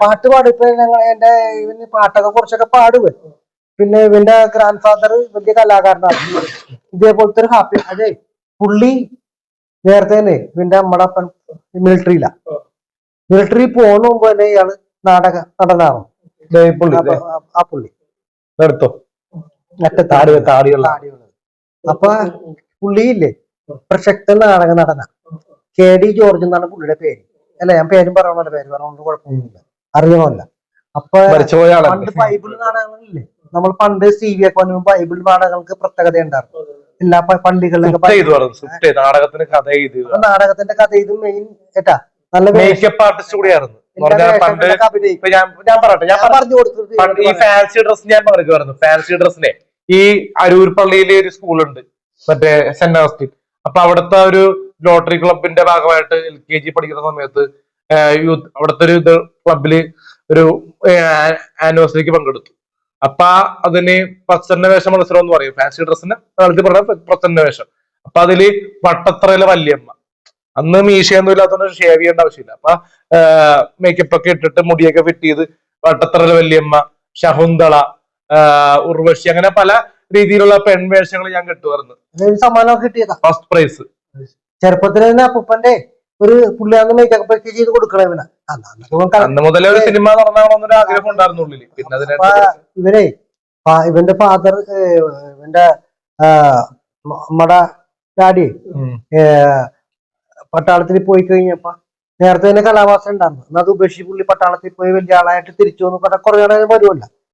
പാട്ട് പാടും ഇപ്പൊ ഞങ്ങൾ എന്റെ ഇവന് പാട്ടൊക്കെ കുറച്ചൊക്കെ പാടുവേ പിന്നെ ഇവന്റെ ഗ്രാൻഡ് ഫാദർ വലിയ കലാകാരനാണ്. ഇതേപോലത്തെ ഒരു ഹാപ്പി അതെ പുള്ളി നേരത്തെ തന്നെ ഇവന്റെ അമ്മടെ അപ്പൻ മിലിറ്ററിയിലാ. മിലിറ്ററി പോണ മുമ്പ് തന്നെ ഇയാൾ നാടക നടനാണ്? ആ പുള്ളി എടുത്തോ അപ്പൊ പുള്ളിയില്ലേ? പ്രശസ്ത നാടക നടന. കെ ഡി ജോർജ് എന്നാണ് പുള്ളിയുടെ പേര്. അല്ല ഞാൻ പേരും പറയണല്ലോ പേര് പറഞ്ഞോണ്ട് കുഴപ്പമൊന്നുമില്ല. അറിയണമല്ല. അപ്പൊ പണ്ട് ബൈബിൾ നാടകങ്ങളില്ലേ? നമ്മൾ പണ്ട് സി വി ഒക്കെ വന്നു ബൈബിൾ നാടകങ്ങൾക്ക് പ്രത്യേകത ഉണ്ടായിരുന്നു എല്ലാ പള്ളികളിലൊക്കെ സുപ്റ്റ് ചെയ്തു പറഞ്ഞു സുപ്റ്റ് ചെയ്ത്. നാടകത്തിന് കഥ എഴുതി നാടകത്തിന്റെ കഥ ഇത് മെയിൻ ഏട്ടാ നല്ല മേക്കപ്പ് ആർട്ടിസ്റ്റ് കൂടിയായിരുന്നു. പണ്ട് ഞാൻ ഞാൻ പറയട്ടെ ഞാൻ പറഞ്ഞു കൊടുത്തത് ഈ ഫാൻസി ഡ്രസ് ഞാൻ പറഞ്ഞു ഫാൻസി ഡ്രസ്സിനെ ഈ അരൂർ പള്ളിയിലെ ഒരു സ്കൂളുണ്ട് മറ്റേ സെന്റ് ഓസ്റ്റിൻ അപ്പൊ അവിടുത്തെ ഒരു ലോട്ടറി ക്ലബിന്റെ ഭാഗമായിട്ട് എൽ കെ ജി പഠിക്കുന്ന സമയത്ത് യൂത്ത് അവിടുത്തെ ഒരു ഇത് ക്ലബിൽ ഒരു ആനിവേഴ്സറിക്ക് പങ്കെടുത്തു. അപ്പൊ അതിന് പ്രസന്ന വേഷം മത്സരം എന്ന് പറയും. ഫാൻസി ഡ്രസ്സിന് കളത്തിൽ പറഞ്ഞ പ്രസന്ന വേഷം. അപ്പൊ അതിൽ വട്ടത്തറയിലെ വല്യമ്മ. അന്ന് മീശയൊന്നും ഇല്ലാത്തതുകൊണ്ട് ഷേവ് ചെയ്യേണ്ട ആവശ്യമില്ല. അപ്പൊ മേക്കപ്പ് ഒക്കെ ഇട്ടിട്ട് മുടിയൊക്കെ ഫിറ്റ് ചെയ്ത് വട്ടത്തറയിലെ വല്യമ്മ ശകുന്തള ഉർവശി അങ്ങനെ പല രീതിയിലുള്ള പെൺവേഷങ്ങൾ ഞാൻ കിട്ടുമായിരുന്നു ഫസ്റ്റ് പ്രൈസ് ചെറുപ്പത്തിൽ തന്നെ അപ്പൂപ്പന്റെ ഒരു പുള്ളിയാന്ന് മേക്കപ്പ് ഒക്കെ ചെയ്ത് കൊടുക്കണ ഇവനെ. സിനിമ ഇവനെ ഇവന്റെ ഫാദർ ഇവന്റെ മട ഡാഡി പട്ടാളത്തിൽ പോയി കഴിഞ്ഞപ്പോ നേരത്തെ തന്നെ കലാവാസം ഉണ്ടായിരുന്നു. എന്നാ ഉപേക്ഷിച്ച് പുള്ളി പട്ടാളത്തിൽ പോയി വലിയ ആളായിട്ട് തിരിച്ചു വന്നു. പറഞ്ഞാൽ കുറേ ആളെ വരുമല്ല.